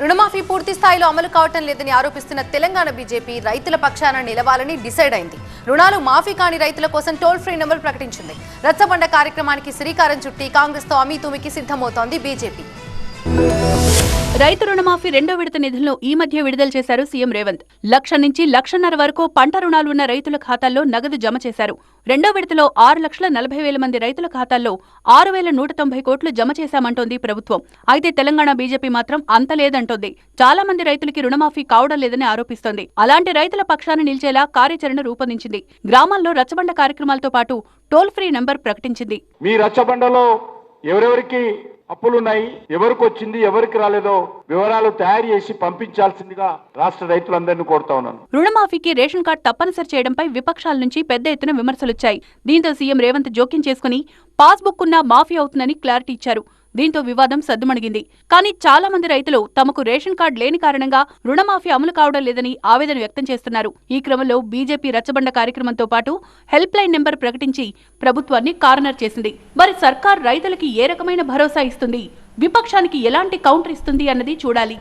రుణమాఫీ పూర్తి స్థాయిలో అమలు కావటం లేదని ఆరోపిస్తున్న తెలంగాణ బీజేపీ రైతుల పక్షాన నిలవాలని డిసైడ్ అయింది. రుణాలు మాఫీ కాని రైతుల కోసం టోల్ ఫ్రీ నెంబర్ ప్రకటించింది. రచ్చబండ కార్యక్రమానికి శ్రీకారం చుట్టి కాంగ్రెస్తో అమీతుమికి సిద్ధమవుతోంది బీజేపీ. రైతు రుణమాఫీ రెండో విడత నిధులను ఈ మధ్య విడుదల చేశారు సీఎం రేవంత్. లక్ష నుంచి లక్షన్నర వరకు పంట రుణాలు ఉన్న రైతుల ఖాతాల్లో నగదు జమ చేశారు. రెండో విడతలో ఆరు లక్షల నలభై వేల మంది రైతుల ఖాతాల్లో ఆరు వేల నూట తొంభై కోట్లు జమ చేశామంటోంది ప్రభుత్వం. అయితే తెలంగాణ బీజేపీ మాత్రం అంత లేదంటోంది. చాలా మంది రైతులకి రుణమాఫీ కావడం లేదని ఆరోపిస్తోంది. అలాంటి రైతుల పక్షాన నిలిచేలా కార్యాచరణ రూపొందించింది. గ్రామాల్లో రచ్చబండ కార్యక్రమాలతో పాటు టోల్ ఫ్రీ నంబర్ ప్రకటించింది. మీ రచ్చబండలో ఎవరెవరికి అప్పులున్నాయి ఎవరికి వచ్చింది ఎవరికి రాలేదో వివరాలు తయారు చేసి పంపించాల్సిందిగా రాష్ట్ర రైతులందరినీ కోరుతా ఉన్నాను. రుణమాఫీకి రేషన్ కార్డు తప్పనిసరి చేయడంపై విపక్షాల నుంచి పెద్ద ఎత్తున విమర్శలొచ్చాయి. దీంతో సీఎం రేవంత్ జోక్యం చేసుకుని పాస్బుక్ ఉన్నా మాఫీ అవుతుందని క్లారిటీ ఇచ్చారు. దీంతో వివాదం సద్దుమణిగింది. కానీ చాలా మంది రైతులు తమకు రేషన్ కార్డు లేని కారణంగా రుణమాఫీ అమలు కావడం లేదని ఆవేదన వ్యక్తం చేస్తున్నారు. ఈ క్రమంలో బీజేపీ రచ్చబండ కార్యక్రమంతో పాటు హెల్ప్ లైన్ నెంబర్ ప్రకటించి ప్రభుత్వాన్ని కార్నర్ చేసింది. మరి సర్కార్ రైతులకి ఏ రకమైన భరోసా ఇస్తుంది? విపక్షానికి ఎలాంటి కౌంటర్ ఇస్తుంది అన్నది చూడాలి.